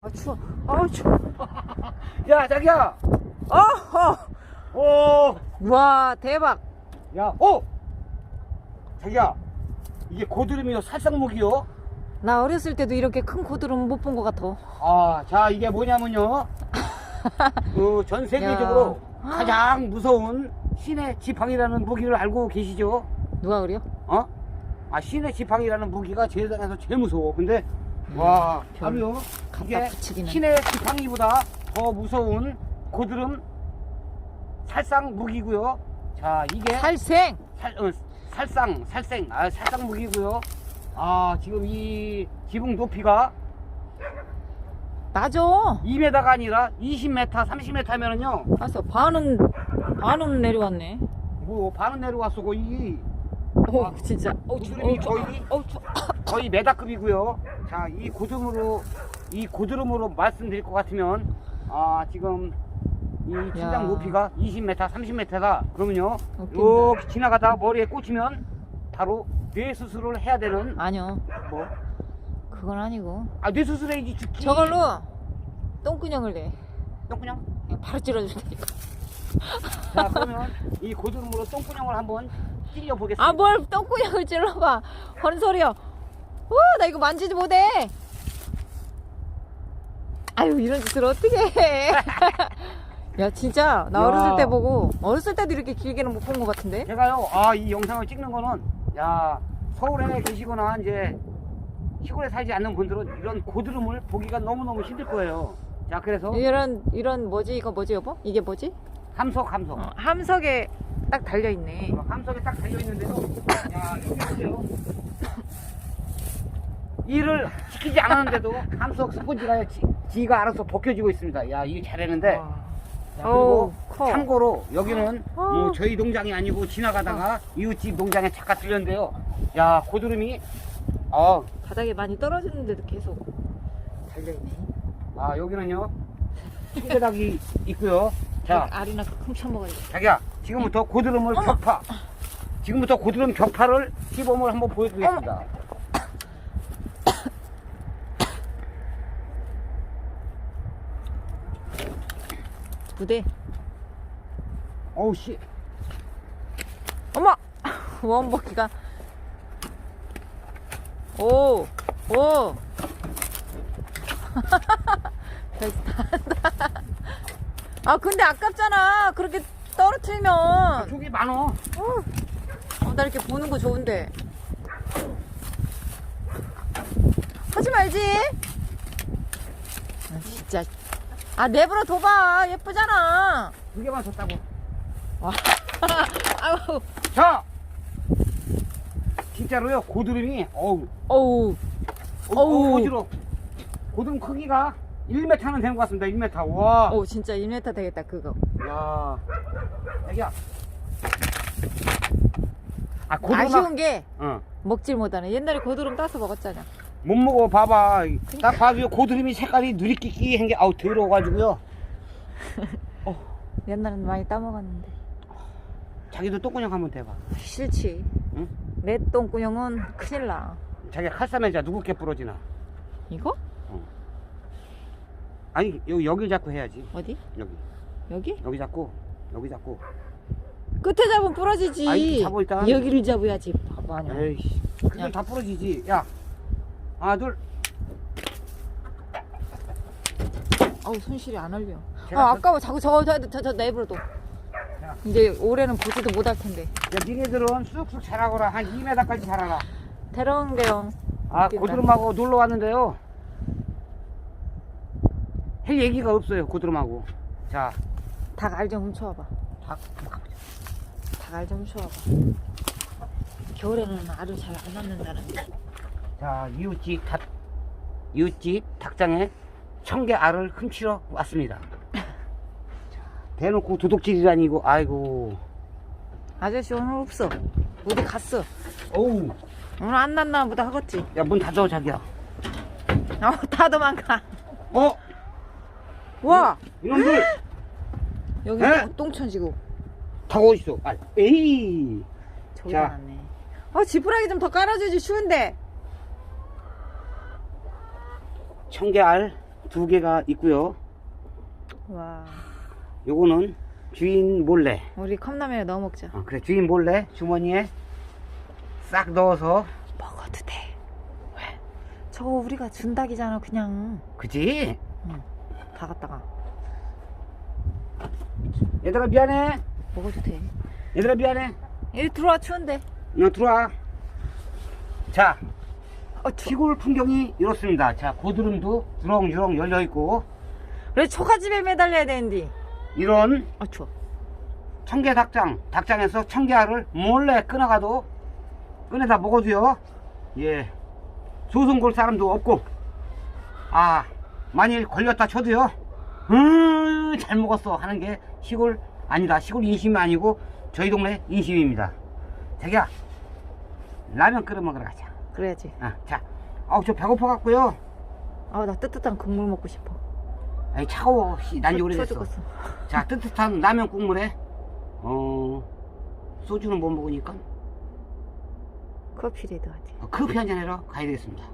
아 추워. 아 추워. 야, 자기야. 어허. 오. 와 대박. 야, 오. 자기야. 이게 고드름이요, 살상목이요. 나 어렸을 때도 이렇게 큰 고드름 못 본 것 같아. 아, 자, 이게 뭐냐면요. 그 전 세계적으로 야. 가장 무서운 신의 지팡이라는 무기를 알고 계시죠? 누가 그래요? 어? 아, 신의 지팡이라는 무기가 세상에서 제일 무서워. 근데, 와. 갖다 이게 붙이기는. 신의 지팡이보다 더 무서운 고드름 살상 무기고요. 자, 이게 살생. 살, 어, 살상, 살생, 아, 살상 무기고요. 아, 지금 이 지붕 높이가 맞아. 2m가 아니라 20m, 30m면은요, 알았어. 반은 반은 내려왔네. 뭐 반은 내려왔어 거의 어 진짜. 어 추워. 고드름이 어. 거의 어 추워. 거의 메다급이고요. 자, 이 고드름으로 이 고드름으로 말씀드릴 것 같으면 아 지금 이 야. 높이가 20m, 30m다. 그러면요, 웃긴다. 이렇게 지나가다 머리에 꽂히면 바로 뇌 수술을 해야 되는 아니요. 뭐? 그건 아니고. 아, 뇌 수술 해야지 죽지. 저걸로 똥구녕을 내. 똥구녕. 바로 찔러줄 테니까. 자, 그러면 이 고드름으로 똥구녕을 한번 찔려 보겠습니다. 아 뭘 똥구녕을 찔러봐. 헌 소리야. 와나 이거 만지지 못해. 아유 이런 짓을 어떻게 해. 야 진짜 나 야. 어렸을 때 보고 어렸을 때도 이렇게 길게는 못 본 것 같은데. 제가요, 아, 이 영상을 찍는 거는, 야, 서울에 계시거나, 이제, 시골에 살지 않는 분들은 이런 고드름을 보기가 너무너무 힘들 거예요. 자, 그래서, 이런 이런 뭐지 이거 뭐지 여보? 이게 뭐지? 함석, 함석. 어, 함석에 딱 달려 있네. 함석에 딱 달려있는데도, 야, 여기 보세요. 일을 시키지 않았는데도 함석 스펀지가 지, 지가 알아서 벗겨지고 있습니다. 야, 이거 잘했는데. 자, 어우, 그리고 커. 참고로 여기는 어. 뭐 저희 농장이 아니고 지나가다가 이웃집 농장에 잠깐 들렸는데요. 야 고드름이 어, 바닥에 많이 떨어지는데도 계속 달려 있네. 아 여기는요 수제닭이 있고요. 자 알이나 훔쳐 먹어야 돼. 자기야 지금부터 고드름을 어머. 격파. 지금부터 고드름 격파를 시범을 한번 보여드리겠습니다. 부대. 어우 씨. 어머! 원복이가. 오! 오! 잘한다. 아, 근데 아깝잖아. 그렇게 떨어뜨리면. 쪽이 많어. 어, 나 이렇게 보는 거 좋은데. 하지 말지. 아, 진짜. 아, 내버려 둬봐. 예쁘잖아. 두 개만 줬다고. 와. 아우. 자. 진짜로요 고드름이 어우 어우. 어우 어우. 어지러. 고드름 크기가 1m는 되는 것 같습니다. 1m. 와. 오, 진짜 1m 되겠다, 그거. 야, 자기야. 아, 고드름. 아쉬운 게 어. 먹질 못하네. 옛날에 고드름 따서 먹었잖아. 못 먹어, 봐봐. 딱 봐도 고드름이 색깔이 누리끼끼 한 게, 아우, 더러워가지고요. 옛날엔 많이 따먹었는데. 자기도 똥구녕 한번 대봐. 싫지. 응? 내 똥구녕은 큰일 나. 자기가 칼싸매자 누구 게 부러지나. 이거? 아니, 여기, 여기 잡고 해야지. 어디? 여기. 여기? 여기 잡고, 여기 잡고. 끝에 잡으면 부러지지. 아이, 잡아, 일단. 여기를 잡아야지. 바보 아니야. 에이씨. 야. 다 부러지지. 야. 하나, 둘. 아우, 손실이 안. 제가 아, 저- 아까워. 자꾸 저거, 저, 저, 저 내버려둬. 야. 이제 올해는 보지도 못할 텐데. 야, 니네들은 쑥쑥 자라거라. 한 2m까지 자라라. 대렁대렁. 아, 웃긴다. 고드름하고 놀러 왔는데요. 할 얘기가 없어요, 고드름하고. 자, 닭 알 좀 훔쳐와봐. 닭. 닭 알 좀 훔쳐와봐. 겨울에는 알을 잘 안 낳는다는데. 자, 이웃집 닭, 이웃집 닭장에 청개 알을 훔치러 왔습니다. 자, 대놓고 도둑질이라니, 이거, 아이고. 아저씨 오늘 없어. 어디 갔어? 어우, 오늘 안 났나 보다 하겠지. 야, 문 닫아, 자기야. 어, 다 도망가. 어? 와! 이놈들! 여기 에? 똥- 똥천지고. 닭 어딨어? 아, 에이! 저기 자. 나왔네. 어, 지푸라기 좀 더 깔아주지, 추운데. 청개 알두 개가 있고요. 와. 요거는 주인 몰래. 우리 컵라면에 넣어 먹자. 어, 그래 주인 몰래 주머니에 싹 넣어서 먹어도 돼. 왜? 저거 우리가 준 닭이잖아, 그냥. 그지? 다 갖다가. 얘들아 미안해. 먹어도 돼. 얘들아 미안해. 여기 들어와, 추운데. 너 들어와. 자 어, 추워. 시골 풍경이 이렇습니다. 자 고드름도 주렁주렁 열려 있고 그래, 초가집에 매달려야 되는데. 이런 아, 추워. 청개 닭장 닭장에서 청개알을 몰래 끊어가도 꺼내다 먹어도요. 예 소송골 사람도 없고 아 만일 걸렸다 쳐도요. 음 잘 먹었어 하는 게 시골 아니다 시골 인심이 아니고 저희 동네 인심입니다. 자기야 라면 끓여 먹으러 가자. 그래야지. 아, 자, 아우 저 배고파 갖고요. 아, 나 뜨뜻한 국물 먹고 싶어. 아이 차가워. 씨, 난지 오래됐어. 자, 뜨뜻한 라면 국물에 어 소주는 못 먹으니까 커피라도 하지. 어, 커피 한 잔 해러 가야 되겠습니다.